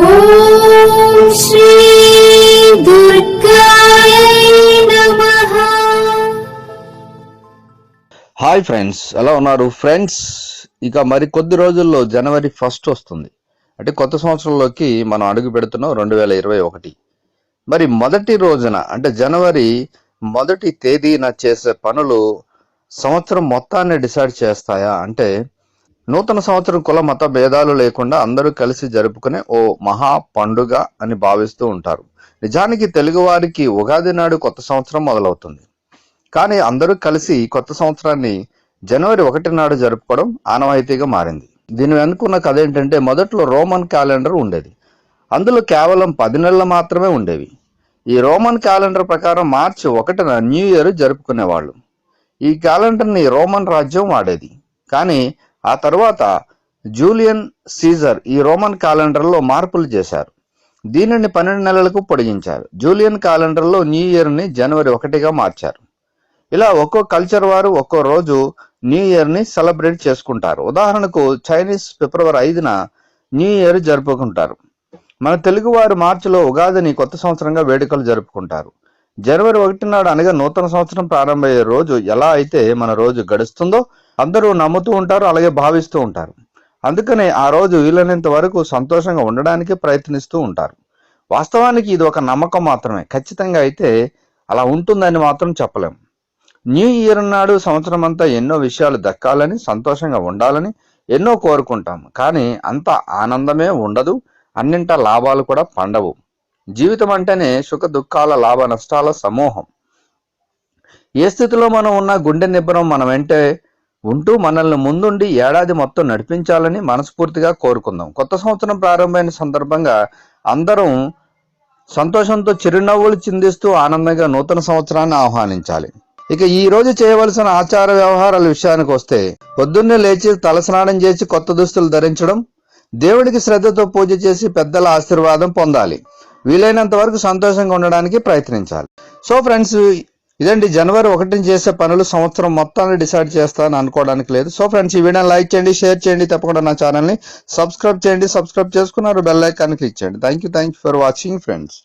Hi friends ఎలా ఉన్నారు? Friends ఇక మరి కొద్ది రోజుల్లో జనవరి ఫస్ట్ వస్తుంది. అంటే కొత్త సంవత్సరంలోకి మనం అడుగు పెడుతున్నాం రెండు వేల ఇరవై ఒకటి. మరి మొదటి రోజున అంటే జనవరి మొదటి తేదీన చేసే పనులు సంవత్సరం మొత్తాన్ని డిసైడ్ చేస్తాయా? అంటే నూతన సంవత్సరం కుల మత భేదాలు లేకుండా అందరూ కలిసి జరుపుకునే ఓ మహా పండుగ అని భావిస్తూ ఉంటారు. నిజానికి తెలుగువారికి ఉగాది నాడు కొత్త సంవత్సరం మొదలవుతుంది. కానీ అందరూ కలిసి కొత్త సంవత్సరాన్ని జనవరి ఒకటి నాడు జరుపుకోవడం ఆనవాయితీగా మారింది. దీని వెనుకున్న కథ ఏంటంటే మొదట్లో రోమన్ క్యాలెండర్ ఉండేది. అందులో కేవలం పది నెలలు మాత్రమే ఉండేవి. ఈ రోమన్ క్యాలెండర్ ప్రకారం మార్చి ఒకటిన న్యూ ఇయర్ జరుపుకునేవాళ్ళు. ఈ క్యాలెండర్ని రోమన్ రాజ్యం వాడేది. కానీ ఆ తర్వాత జూలియన్ సీజర్ ఈ రోమన్ క్యాలెండర్లో మార్పులు చేశారు. దీనిని పన్నెండు నెలలకు పొడిగించారు. జూలియన్ క్యాలెండర్లో న్యూ ఇయర్ని జనవరి ఒకటిగా మార్చారు. ఇలా ఒక్కో కల్చర్ వారు ఒక్కో రోజు న్యూ ఇయర్ని సెలబ్రేట్ చేసుకుంటారు. ఉదాహరణకు చైనీస్ ఫిబ్రవరి ఐదున న్యూ ఇయర్ జరుపుకుంటారు. మన తెలుగువారు మార్చిలో ఉగాదిని కొత్త సంవత్సరంగా వేడుకలు జరుపుకుంటారు. జనవరి ఒకటి నాడు అనగా నూతన సంవత్సరం ప్రారంభమయ్యే రోజు ఎలా అయితే మన రోజు గడుస్తుందో అందరూ నమ్ముతూ ఉంటారు అలాగే భావిస్తూ ఉంటారు. అందుకనే ఆ రోజు వీలైనంత వరకు సంతోషంగా ఉండడానికి ప్రయత్నిస్తూ ఉంటారు. వాస్తవానికి ఇది ఒక నమ్మకం మాత్రమే. ఖచ్చితంగా అయితే అలా ఉంటుందని మాత్రం చెప్పలేం. న్యూ ఇయర్ నాడు సంవత్సరం అంతా ఎన్నో విషయాలు దక్కాలని సంతోషంగా ఉండాలని ఎన్నో కోరుకుంటాం. కానీ అంత ఆనందమే ఉండదు అన్నింట లాభాలు కూడా పండవు. జీవితం అంటేనే సుఖ దుఃఖాల లాభ నష్టాల సమూహం. ఏ స్థితిలో మనం ఉన్న గుండె నిబ్బరం మన వెంటే ఉంటూ మనల్ని ముందుండి ఏడాది మొత్తం నడిపించాలని మనస్ఫూర్తిగా కోరుకుందాం. కొత్త సంవత్సరం ప్రారంభమైన సందర్భంగా అందరం సంతోషంతో చిరునవ్వులు చిందిస్తూ ఆనందంగా నూతన సంవత్సరాన్ని ఆహ్వానించాలి. ఇక ఈ రోజు చేయవలసిన ఆచార వ్యవహారాల విషయానికి వస్తే పొద్దున్నే లేచి తలస్నానం చేసి కొత్త దుస్తులు ధరించడం దేవుడికి శ్రద్ధతో పూజ చేసి పెద్దల ఆశీర్వాదం పొందాలి. వీలైనంత వరకు సంతోషంగా ఉండడానికి ప్రయత్నించాలి. సో ఫ్రెండ్స్ ఇదండి జనవరి ఒకటిని చేసే పనులు. సంవత్సరం మొత్తాన్ని డిసైడ్ చేస్తాను అనుకోవడానికి లేదు. సో ఫ్రెండ్స్ ఈ వీడియోని లైక్ చేయండి షేర్ చేయండి తప్పకుండా నా ఛానల్ని సబ్స్క్రైబ్ చేయండి. సబ్స్క్రైబ్ చేసుకున్నారు బెల్ ఐకాన్ క్లిక్ చేయండి. Thank you thank you for watching friends